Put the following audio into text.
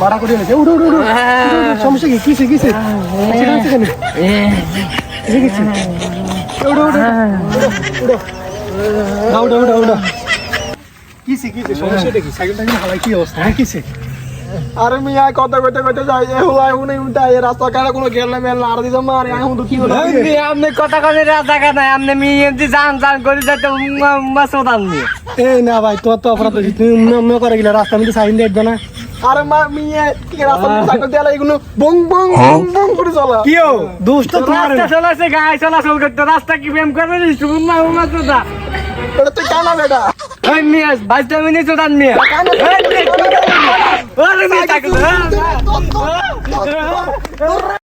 মারা করে কি কিসে কিসে উঠো উঠো উঠো উঠো উঠো উঠো সমস্যাটা কি সাইকেলটা কি হালাই কি অবস্থা হ্যাঁ কিসে আরে মিয়া কথা কইতে কইতে যাই এ হুলাই হুনে এ রাস্তা কাটা কোনো গেল না মেল আর দিতাম মারে এখন তো কি হলো? আপনি কথা কথা রাজা কাটা আপনি মেয়ে এমনি জান জান করে যাইতে মাছ ওদান নিয়ে। এই না ভাই তোর তো অপরাধ হয়েছে তুমি উম্মে উম্মে করে গেলে রাস্তা মধ্যে সাইন দেখবে না। আরে মা মিয়া কি রাস্তা সাইকেল দিয়ে এগুলো বং বং বং বং করে চলা। কি ও দুষ্ট তোমার? রাস্তা চলাছে গায়ে চলাচল করতে রাস্তা কি প্রেম শুনুন না উমা চোদা এটা তুই কানা বেটা। ওই মিয়া বাইশটা মিনিট চোদান মিয়া ওই মিয়া, ওরে মিয়া, তাকে-